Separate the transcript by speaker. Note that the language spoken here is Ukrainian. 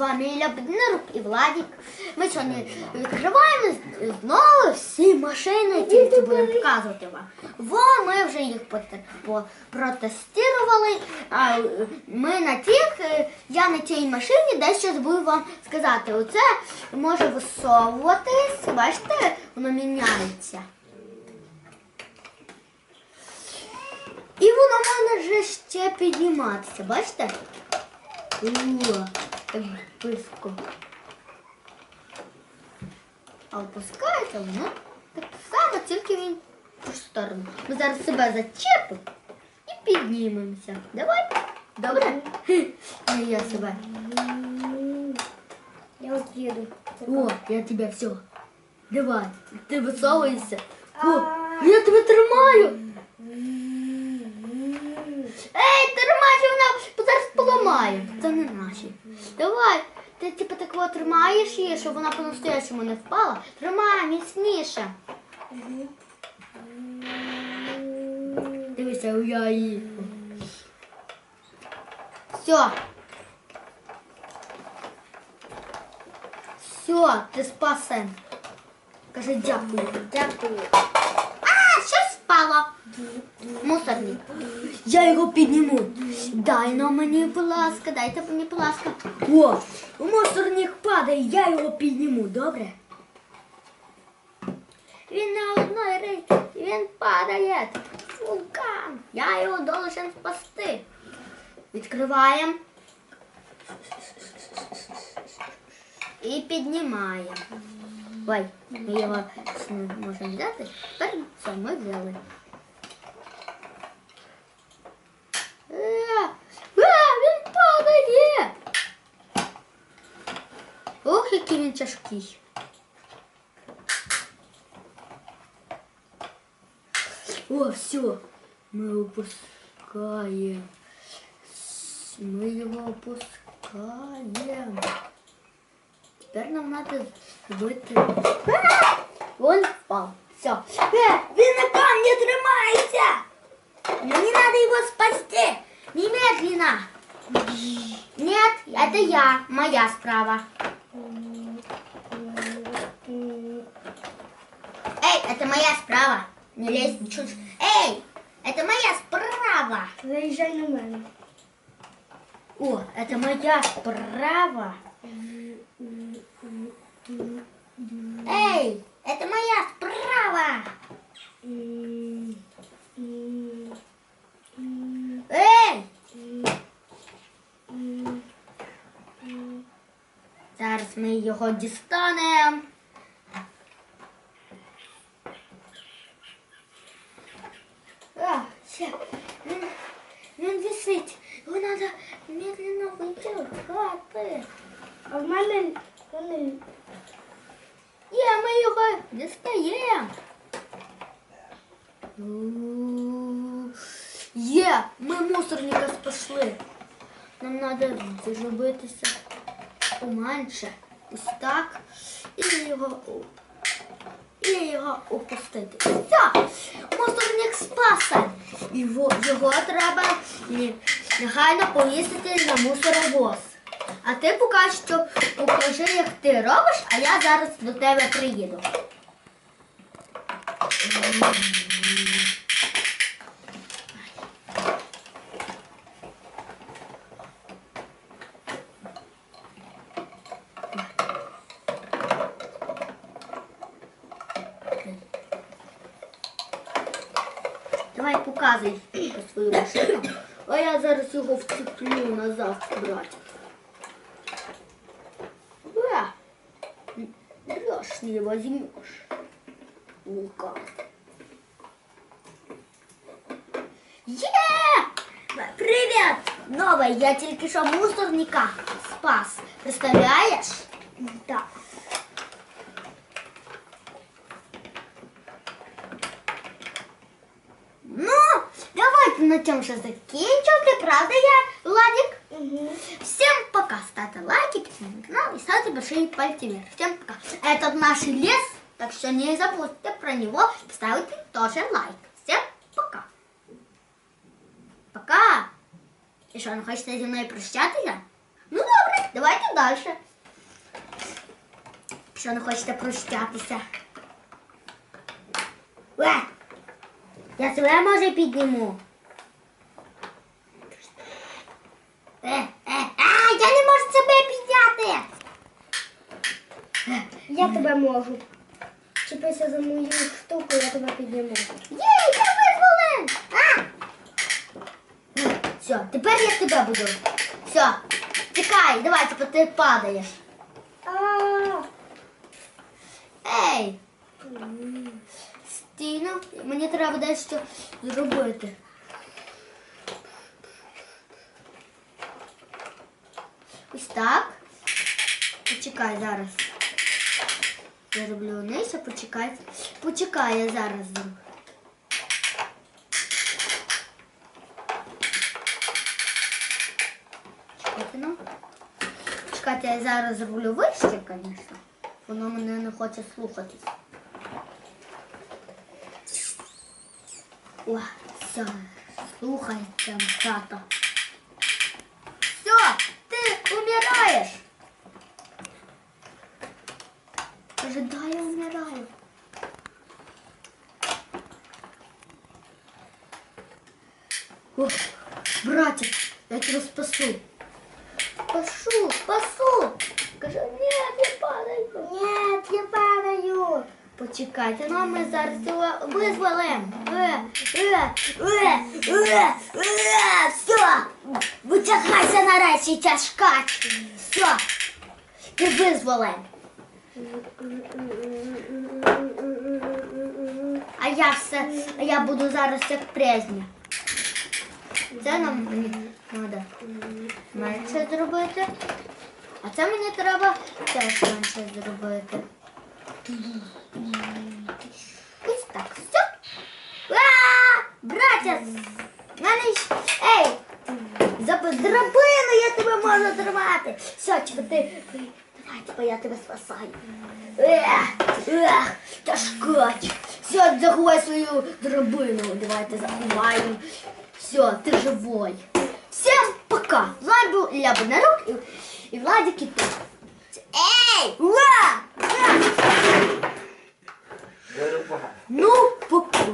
Speaker 1: вами Ілля і Владик. Ми сьогодні відкриваємо знову всі машини, тільки будемо показувати вам. Во, ми вже їх протестували. А ми на тих, е, я на цій машині дещо забув вам сказати. Оце може висовуватись, бачите, воно міняється. І воно може ще підніматися, бачите? О, так близько. А опускається воно так само, тільки він в ту ж сторону. Ми зараз себе зачепимо і піднімемося. Давай. Добре? Хе, ну, я себе.
Speaker 2: Я вот еду.
Speaker 1: О, я тебе все. Давай, ти висовуєшся. О, я тебе тримаю. Наші. Давай. Ти типу так от тримаєш її, щоб вона по-настоящему не впала. Тримай міцніше. Дивися, я її. Все. Все, ти спасен. Кажи дякую.
Speaker 2: Дякую.
Speaker 1: А, щось впало. Мусорник. Я його підніму. Дай на мені, будь ласка, дайте мені, будь ласка. О, мусорник падає, я його підніму, добре? Він на одній рейці, він падає. Вулкан. Я його должен спасти. Відкриваємо. І піднімаємо. Ой, ми його можемо взяти. Тепер все, ми взяли. Е, е, він падає. Ох, який він тяжкий. О, все. Ми опускаємо. Ми його опускаємо. Тепер нам треба зробити. А! Він впав. Все. Е, він на камні тримається. Мені треба його спасти. Немедленно. Нет, это я. Моя справа. Моя справа. Не лезь в чушь. Эй, это моя справа.
Speaker 2: Заїжджай на мене.
Speaker 1: О, это моя справа. Эй, это моя справа. Ей! Зараз ми його дістанемо. Є, ми мусорника спасли. Нам треба зробитися поменше. Ось так. І його, і його опустити. Все, мусорник спасен. Його, його треба негайно повісити на мусоровоз. А ти поки що покажи, як ти робиш, а я зараз до тебе приїду. Давай показуй свою машину, а я зараз його вцеплю назад, братик. Да. Берешь, не возьмешь. Вулкан. Е! Привет! Новая, я тільки що мусорника спас. Представляєш?
Speaker 2: Да.
Speaker 1: Ну, давайте на цьому ще закінчувати, правда я, Владик?
Speaker 2: Угу.
Speaker 1: Всем пока. Ставьте лайки, подписывайтесь на канал и ставьте большие пальцы вверх. Всем пока. Это наш лес, так что не забудьте про него ставить тоже лайк. Пока. І що, не хочете зі мною прощатися? Ну добре, давайте далі. Що не хочете прощатися? Е, я себе може підніму. Е, е, а, я не можу себе підняти.
Speaker 2: Я тебе можу. Чіпися за мою штуку, я тебе підніму.
Speaker 1: Є, я визволен! А! Все, тепер я тебе буду. Все, тікай, давай, типу ти падаєш. Ей! Стійно, мені треба дещо зробити. Ось так. Почекай зараз. Я роблю вниз, а почекай. Почекай, я зараз зроблю. Чекайте, ну. Чекайте, я зараз зроблю вище, звісно. Воно мене не хоче слухатись. О, все, слухайте, тато. Все, ти умираєш. Каже, да, я умираю. О, братик, я тебя спасу. Спасу, спасу. Каже, нет, я падаю.
Speaker 2: Нет, я падаю.
Speaker 1: Почекайте, ну а ми зараз його визволимо. Е, е, е, все. Витягайся нарешті, тяжка. Все. Ти визволен. А я все, а я буду зараз як прежня. Це нам мені треба менше зробити. А це мені треба теж менше зробити. Ось так, все. А, браття, мене ей, за драбину я тебе можу тримати. Все, типа ти, давай, типа я тебе спасаю. Ех, тяжко. Все, заховай свою драбину. Давайте заховаємо. Все, ти живой. Всем пока. З вами був Ілля Бондарук і, і Владик ти. Ей! Ура! Ура! Ну, пока.